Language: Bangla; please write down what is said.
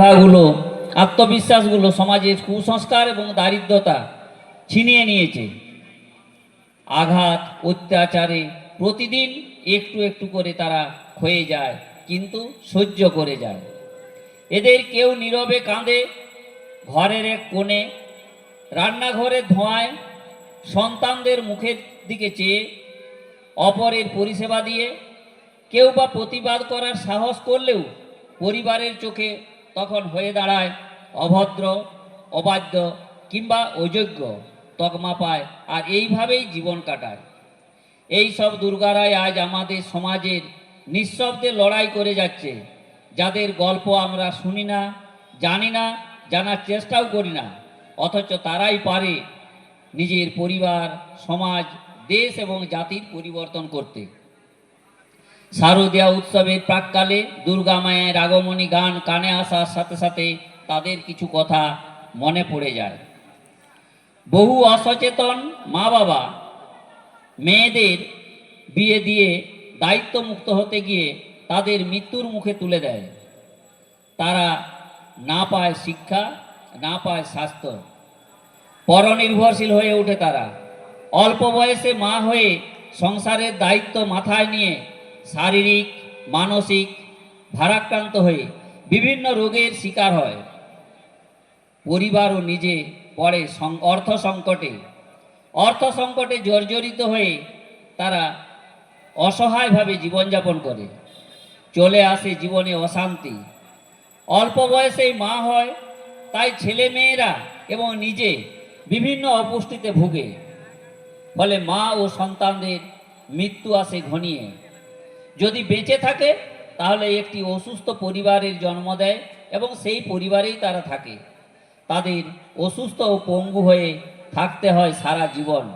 প্রতিভাগুলো আত্মবিশ্বাসগুলো সমাজের কুসংস্কার এবং দারিদ্রতা ছিনিয়ে নিয়েছে। আঘাত, অত্যাচারে প্রতিদিন একটু একটু করে তারা ক্ষয়ে যায়, কিন্তু সহ্য করে যায়। এদের কেউ নীরবে কাঁদে, ঘরের এক কোণে, রান্নাঘরের ধোঁয়ায় সন্তানদের মুখের দিকে চেয়ে, অপরের পরিষেবা দিয়ে, কেউ বা প্রতিবাদ করার সাহস করলেও পরিবারের চোখে তখন হয়ে দাঁড়ায় অভদ্র, অবাধ্য কিংবা অযোগ্য তকমা পায় আর এইভাবেই জীবন কাটায়। এই সব দুর্গারাই আজ আমাদের সমাজের নিঃশব্দে লড়াই করে যাচ্ছে। যাদের গল্প আমরা শুনি না, জানি না, জানার চেষ্টাও করি না, অথচ তারাই পারে নিজের পরিবার, সমাজ, দেশ এবং জাতির পরিবর্তন করতে। শারদীয়া উৎসবের প্রাককালে দুর্গা মায়ের আগমনী গান কানে আসার সাথে সাথে তাদের কিছু কথা মনে পড়ে যায়। বহু অসচেতন মা বাবা মেয়েদের বিয়ে দিয়ে দায়িত্বমুক্ত হতে গিয়ে তাদের মৃত্যুর মুখে তুলে দেয়। তারা না পায় শিক্ষা, না পায় স্বাস্থ্য। পরনির্ভরশীল হয়ে ওঠে তারা। অল্প বয়সে মা হয়ে সংসারের দায়িত্ব মাথায় নিয়ে শারীরিক, মানসিক ভারাক্রান্ত হয়ে বিভিন্ন রোগের শিকার হয়। পরিবারও নিজে পড়ে অর্থ সংকটে। অর্থ সংকটে জর্জরিত হয়ে তারা অসহায়ভাবে জীবনযাপন করে। চলে আসে জীবনে অশান্তি। অল্প বয়সেই মা হয়, তাই ছেলে মেয়েরা এবং নিজে বিভিন্ন অপুষ্টিতে ভুগে। ফলে মা ও সন্তানদের মৃত্যু আসে ঘনিয়ে। যদি বেঁচে থাকে, তাহলে একটি অসুস্থ পরিবারের জন্ম দেয় এবং সেই পরিবারেই তারা থাকে। তাদের অসুস্থ ও পঙ্গু হয়ে থাকতে হয় সারা জীবন।